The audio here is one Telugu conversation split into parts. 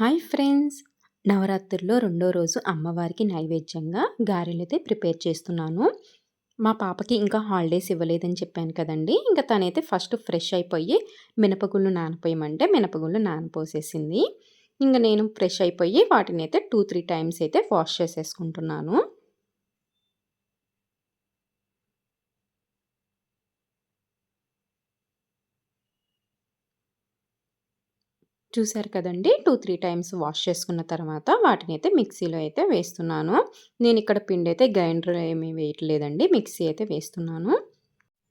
Hi friends. నవరాత్రుల్లో రెండో రోజు అమ్మవారికి నైవేద్యంగా గారెలైతే ప్రిపేర్ చేస్తున్నాను. మా పాపకి ఇంకా హాలిడేస్ ఇవ్వలేదని చెప్పాను కదండి. ఇంకా తనైతే ఫస్ట్ ఫ్రెష్ అయిపోయి మినపగుళ్ళు నానపోయమంటే మినపగుళ్ళు నానపోసేసింది. ఇంకా నేను ఫ్రెష్ అయిపోయి వాటిని అయితే టూ త్రీ టైమ్స్ అయితే వాష్ చేసేసుకుంటున్నాను. చూసారు కదండి? టూ త్రీ టైమ్స్ వాష్ చేసుకున్న తర్వాత వాటిని అయితే మిక్సీలో అయితే వేస్తున్నాను. నేను ఇక్కడ పిండి అయితే గ్రైండర్లో ఏమీ వేయట్లేదండి. మిక్సీ అయితే వేస్తున్నాను.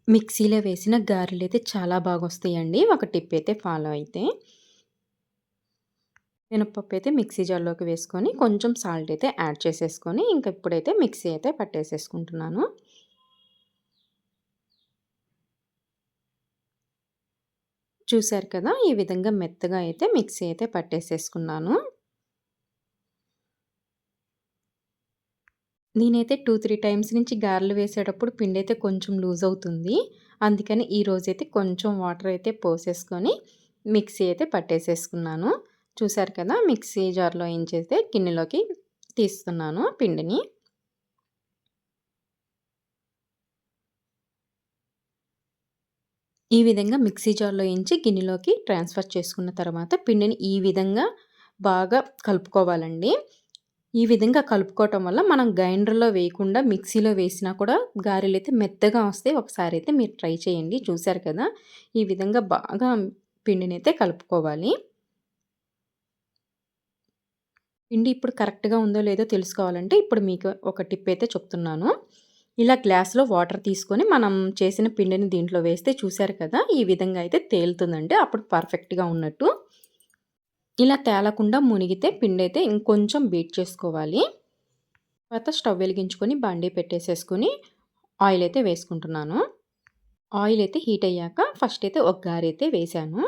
మిక్సీలో వేసిన గారెలు అయితే చాలా బాగా వస్తాయండి. ఒక టిప్ అయితే ఫాలో అయితే. మినపప్పు అయితే మిక్సీ జార్లోకి వేసుకొని కొంచెం సాల్ట్ అయితే యాడ్ చేసేసుకొని ఇంకా ఇప్పుడైతే మిక్సీ అయితే పట్టేసేసుకుంటున్నాను. చూశారు కదా! ఈ విధంగా మెత్తగా అయితే మిక్సీ అయితే పట్టేసేసుకున్నాను. నేనైతే టూ త్రీ టైమ్స్ నుంచి గారెలు వేసేటప్పుడు పిండి అయితే కొంచెం లూజ్ అవుతుంది. అందుకని ఈరోజైతే కొంచెం వాటర్ అయితే పోసేసుకొని మిక్సీ అయితే పట్టేసేసుకున్నాను. చూశారు కదా! మిక్సీ జార్లో ఏం చేస్తే గిన్నెలోకి తీస్తున్నాను పిండిని. ఈ విధంగా మిక్సీ జార్లో వేయించి గిన్నెలోకి ట్రాన్స్ఫర్ చేసుకున్న తర్వాత పిండిని ఈ విధంగా బాగా కలుపుకోవాలండి. ఈ విధంగా కలుపుకోవటం వల్ల మనం గ్రైండర్లో వేయకుండా మిక్సీలో వేసినా కూడా గారెలు అయితే మెత్తగా వస్తే ఒకసారి అయితే మీరు ట్రై చేయండి. చూసారు కదా? ఈ విధంగా బాగా పిండిని అయితే కలుపుకోవాలి. పిండి ఇప్పుడు కరెక్ట్గా ఉందో లేదో తెలుసుకోవాలంటే ఇప్పుడు మీకు ఒక టిప్ అయితే చెప్తున్నాను. ఇలా గ్లాస్లో వాటర్ తీసుకొని మనం చేసిన పిండిని దీంట్లో వేస్తే చూశారు కదా ఈ విధంగా అయితే తేలుతుందండి. అప్పుడు పర్ఫెక్ట్గా ఉన్నట్టు. ఇలా తేలకుండా మునిగితే పిండి అయితే ఇంకొంచెం బీట్ చేసుకోవాలి. తర్వాత స్టవ్ వెలిగించుకొని బండి పెట్టేసేసుకొని ఆయిల్ అయితే వేసుకుంటున్నాను. ఆయిల్ అయితే హీట్ అయ్యాక ఫస్ట్ అయితే ఒక గారి అయితే వేసాను.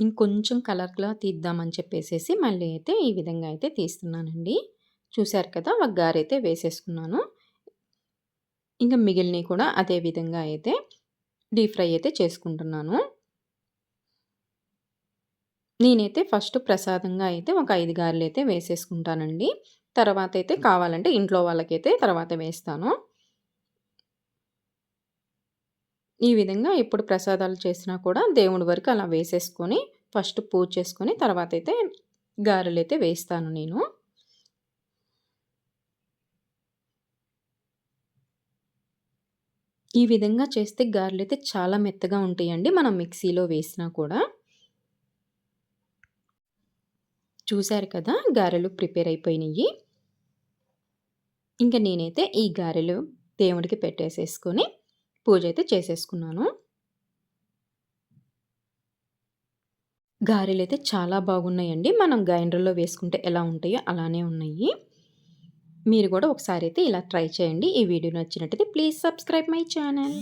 ఇంకొంచెం కలర్గా తీద్దామని చెప్పేసి మళ్ళీ అయితే ఈ విధంగా అయితే తీస్తున్నానండి. చూశారు కదా ఒక గారైతే వేసేసుకున్నాను. ఇంకా మిగిలినవి కూడా అదే విధంగా అయితే డీప్ ఫ్రై అయితే చేసుకుంటున్నాను. నేనైతే ఫస్ట్ ప్రసాదంగా అయితే ఒక ఐదు గారెలు అయితే వేసేసుకుంటానండి. తర్వాత అయితే కావాలంటే ఇంట్లో వాళ్ళకైతే తర్వాత వేస్తాను. ఈ విధంగా ఎప్పుడు ప్రసాదాలు చేసినా కూడా దేవుడి వరకు అలా వేసేసుకొని ఫస్ట్ పూజ చేసుకొని తర్వాత అయితే గారెలు అయితే వేస్తాను నేను. ఈ విధంగా చేస్తే గారెలు అయితే చాలా మెత్తగా ఉంటాయండి మనం మిక్సీలో వేసినా కూడా. చూశారు కదా గారెలు ప్రిపేర్ అయిపోయినాయి. ఇంకా నేనైతే ఈ గారెలు దేవుడికి పెట్టేసేసుకొని పూజ అయితే చేసేసుకున్నాను. గారెలు అయితే చాలా బాగున్నాయండి. మనం గ్రైండర్లో వేసుకుంటే ఎలా ఉంటాయో అలానే ఉన్నాయి. మీరు కూడా ఒకసారి అయితే ఇలా ట్రై చేయండి. ఈ వీడియో నచ్చినట్టయితే ప్లీజ్ సబ్స్క్రైబ్ మై ఛానల్.